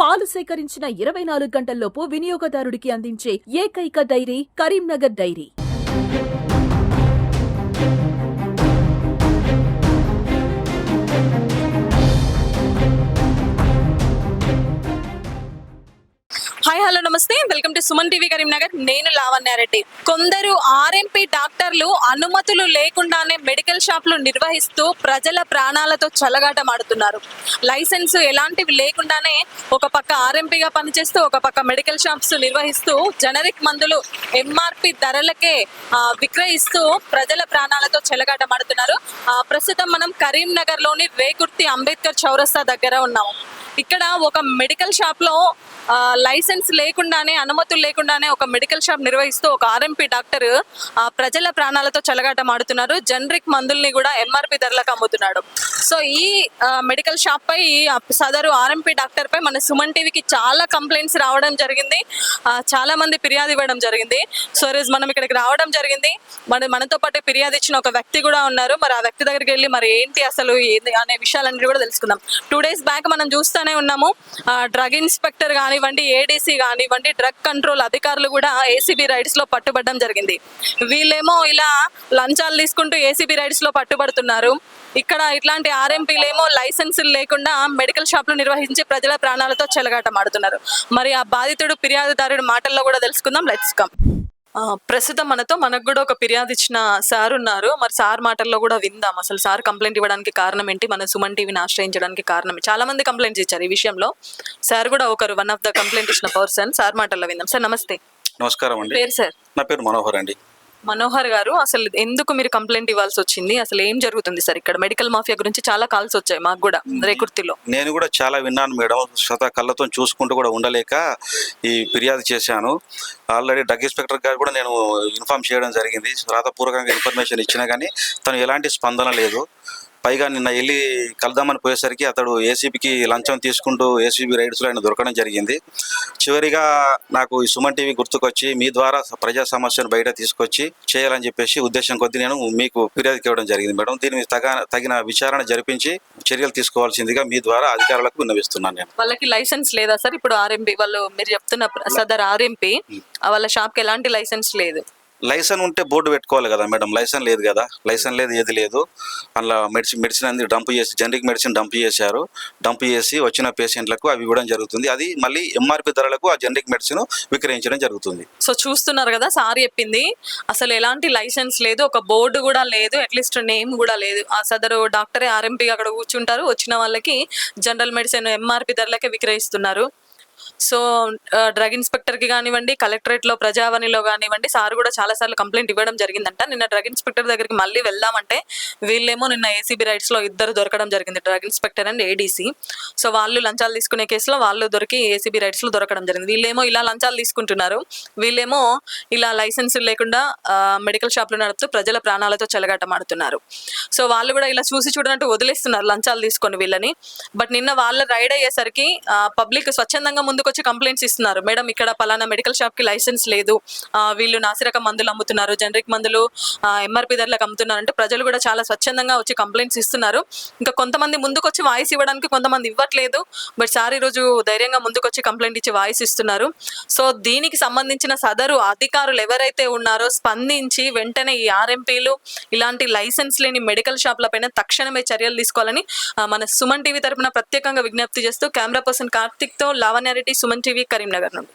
పాలు సేకరించిన ఇరవై నాలుగు గంటల్లోపు వినియోగదారుడికి అందించే ఏకైక dairy Karimnagar dairy. Hi hello namaste. Welcome to Suman TV Karimnagar. నేను లావణ్యారెడ్డి. కొందరు ఆర్ఎంపీ డాక్టర్లు అనుమతులు లేకుండానే మెడికల్ షాపులు నిర్వహిస్తూ ప్రజల ప్రాణాలతో చల్లగాటమాడుతున్నారు లైసెన్స్ ఎలాంటివి లేకుండానే ఒక పక్క ఆర్ఎంపీగా పనిచేస్తూ ఒక పక్క మెడికల్ షాప్స్ నిర్వహిస్తూ జనరిక్ మందులు ఎంఆర్పి ధరలకే విక్రయిస్తూ ప్రజల ప్రాణాలతో చెలగాటమాడుతున్నారు ప్రస్తుతం మనం కరీంనగర్లోని రేకుర్తి అంబేద్కర్ చౌరస్తా దగ్గర ఉన్నాము. ఇక్కడ ఒక మెడికల్ షాప్లో లైసెన్స్ లేకుండానే అనుమతులు లేకుండానే ఒక మెడికల్ షాప్ నిర్వహిస్తూ ఒక ఆర్ఎంపీ డాక్టర్ ప్రజల ప్రాణాలతో చెలగాటమాడుతున్నారు జనరిక్ జనరిక్ మందుల్ని కూడా ఎంఆర్పి ధరలకు అమ్ముతున్నాడు. సో ఈ మెడికల్ షాప్ పై సదరు ఆర్ఎంపీ డాక్టర్ పై మన సుమన్ టీవీకి చాలా కంప్లైంట్స్ రావడం జరిగింది. చాలా మంది ఫిర్యాదు ఇవ్వడం జరిగింది. సో రోజు మనం ఇక్కడికి రావడం జరిగింది. మరి మనతో పాటు ఫిర్యాదు ఇచ్చిన ఒక వ్యక్తి కూడా ఉన్నారు. మరి ఆ వ్యక్తి దగ్గరికి వెళ్ళి మరి ఏంటి అసలు ఏంది అనే విషయాలన్నీ కూడా తెలుసుకుందాం. టూ డేస్ బ్యాక్ మనం చూస్తూనే ఉన్నాము. డ్రగ్ ఇన్స్పెక్టర్ కానివ్వండి ఏడీసీ కానివ్వండి డ్రగ్ కంట్రోల్ అధికారులు కూడా ఏసీబీ రైడ్స్లో పట్టుబడడం జరిగింది. వీళ్ళేమో ఇలా లంచాలు తీసుకుంటూ ఏసీబీ రైడ్స్ లో పట్టుబడుతున్నారు. ఇక్కడ ఇట్లాంటి ఆర్ఎంపీలేమో లైసెన్సులు లేకుండా మెడికల్ షాపులు నిర్వహించి ప్రజల ప్రాణాలతో చెలగాటమాడుతున్నారు మరి ఆ బాధితుడు ఫిర్యాదుదారుడి మాటల్లో కూడా తెలుసుకుందాం. లెట్స్ కమ్ ప్రస్తుతం మనతో మనకు కూడా ఒక ఫిర్యాదు ఇచ్చిన సార్ ఉన్నారు. మరి సార్ మాటల్లో కూడా విందాం. అసలు సార్ కంప్లైంట్ ఇవ్వడానికి కారణం ఏంటి? మన సుమన్ టీవీని ఆశ్రయించడానికి కారణం? చాలా మంది కంప్లైంట్స్ ఇచ్చారు ఈ విషయంలో. సార్ కూడా ఒకరు వన్ ఆఫ్ ద కంప్లైంట్ ఇచ్చిన పర్సన్ సార్ మాటల్లో విందాం. సార్ నమస్తే. నమస్కారం అండి. పేరు సార్? నా పేరు మనోహర్ అండి. మనోహర్ గారు అసలు ఎందుకు మీరు కంప్లైంట్ ఇవ్వాల్సి వచ్చింది? అసలు ఏం జరుగుతుంది సార్ ఇక్కడ? మెడికల్ మాఫియా గురించి చాలా కాల్స్ వచ్చాయి మాకు కూడా రేకుర్తిలో. నేను కూడా చాలా విన్నాను మేడం. స్వతः కళ్ళతో చూసుకుంటూ కూడా ఉండలేక ఈ ఫిర్యాదు చేశాను. ఆల్రెడీ డ్రగ్ ఇన్స్పెక్టర్ గారు కూడా నేను ఇన్ఫామ్ చేయడం జరిగింది. రాతపూర్వకంగా ఇన్ఫర్మేషన్ ఇచ్చినా కానీ తను ఎలాంటి స్పందన లేదు. పైగా నిన్న వెళ్ళి కలుద్దామని పోయేసరికి అతడు ఏసీబీకి లంచం తీసుకుంటూ ఏసీబీ రైడ్స్లో ఆయన దొరకడం జరిగింది. చివరిగా నాకు ఈ సుమన్ టీవీ గుర్తుకొచ్చి మీ ద్వారా ప్రజా సమస్యను బయట తీసుకొచ్చి చేయాలని చెప్పేసి ఉద్దేశం కొద్దీ నేను మీకు ఫిర్యాదు ఇవ్వడం జరిగింది. మేడం దీని మీద తగ తగిన విచారణ జరిపించి చర్యలు తీసుకోవాల్సిందిగా మీ ద్వారా అధికారులకు విన్నవిస్తున్నాను నేను. వాళ్ళకి లైసెన్స్ లేదా సార్? ఇప్పుడు ఆర్ఎంపీ వాళ్ళు మీరు చెప్తున్న సదర్ ఆర్ఎంపీ వాళ్ళ షాప్కి ఎలాంటి లైసెన్స్ లేదు. లైసెన్స్ ఉంటే బోర్డు పెట్టుకోవాలి కదా మేడం లైసెన్ లేదు కదా లైసెన్ లేదు ఏది లేదు. అందులో మెడిసిన్ మెడిసిన్ అనేది డంప్ చేసి జనరిక్ మెడిసిన్ డంప్ చేశారు. డంప్ చేసి వచ్చిన పేషెంట్లకు అవి ఇవ్వడం జరుగుతుంది. అది మళ్ళీ ఎంఆర్పి ధరలకు ఆ జనరిక్ మెడిసిన్ విక్రయించడం జరుగుతుంది. సో చూస్తున్నారు కదా సార్ చెప్పింది. అసలు ఎలాంటి లైసెన్స్ లేదు ఒక బోర్డు కూడా లేదు అట్లీస్ట్ నేమ్ కూడా లేదు. ఆ సదరు డాక్టరే ఆర్ఎంపీ అక్కడ కూర్చుంటారు. వచ్చిన వాళ్ళకి జనరల్ మెడిసిన్ ఎంఆర్పి ధరలకే విక్రయిస్తున్నారు. సో డ్రగ్ ఇన్స్పెక్టర్కి కానివ్వండి కలెక్టరేట్లో ప్రజావాణిలో కానివ్వండి సార్ కూడా చాలా సార్లు కంప్లైంట్ ఇవ్వడం జరిగిందంట. నిన్న డ్రగ్ ఇన్స్పెక్టర్ దగ్గరికి మళ్ళీ వెళ్దామంటే వీళ్ళేమో నిన్న ఏసీబీ రైట్స్లో ఇద్దరు దొరకడం జరిగింది drug inspector and ADC. So వాళ్ళు లంచాలు తీసుకునే కేసులో వాళ్ళు దొరికి ఏసీబీ రైట్స్లో దొరకడం జరిగింది. వీళ్ళేమో ఇలా లంచాలు తీసుకుంటున్నారు. వీళ్ళేమో ఇలా లైసెన్స్ లేకుండా మెడికల్ షాప్లు నడుపుతూ ప్రజల ప్రాణాలతో చెలగాటమాడుతున్నారు సో వాళ్ళు కూడా ఇలా చూసి చూడనట్టు వదిలేస్తున్నారు లంచాలు తీసుకొని వీళ్ళని. బట్ నిన్న వాళ్ళ రైడ్ అయ్యేసరికి పబ్లిక్ స్వచ్ఛందంగా ముందుకు ముందుకొచ్చి కంప్లైంట్స్ ఇస్తున్నారు. మేడం ఇక్కడ పలానా మెడికల్ షాప్కి లైసెన్స్ లేదు. వీళ్ళు నాసిరకం మందులు అమ్ముతున్నారు జనరిక్ మందులు ఎంఆర్పి ధరలకు అమ్ముతున్నారు అంటే ప్రజలు కూడా చాలా స్వచ్ఛందంగా వచ్చి కంప్లైంట్స్ ఇస్తున్నారు. ఇంకా కొంతమంది ముందుకొచ్చి వాయిస్ ఇవ్వడానికి కొంతమంది ఇవ్వట్లేదు. బట్ సార్ ఈరోజు ధైర్యంగా ముందుకొచ్చి కంప్లైంట్ ఇచ్చి వాయిస్ ఇస్తున్నారు. సో దీనికి సంబంధించిన సదరు అధికారులు ఎవరైతే ఉన్నారో స్పందించి వెంటనే ఈ ఆర్ఎంపీలు ఇలాంటి లైసెన్స్ లేని మెడికల్ షాప్లపైన తక్షణమే చర్యలు తీసుకోవాలని మన సుమన్ టీవీ తరపున ప్రత్యేకంగా విజ్ఞప్తి చేస్తూ కెమెరా పర్సన్ కార్తిక్తో లావణ్యారెడ్డి లావణ్యారెడ్డి సుమన్ టీవీ కరీంనగర్ నుండి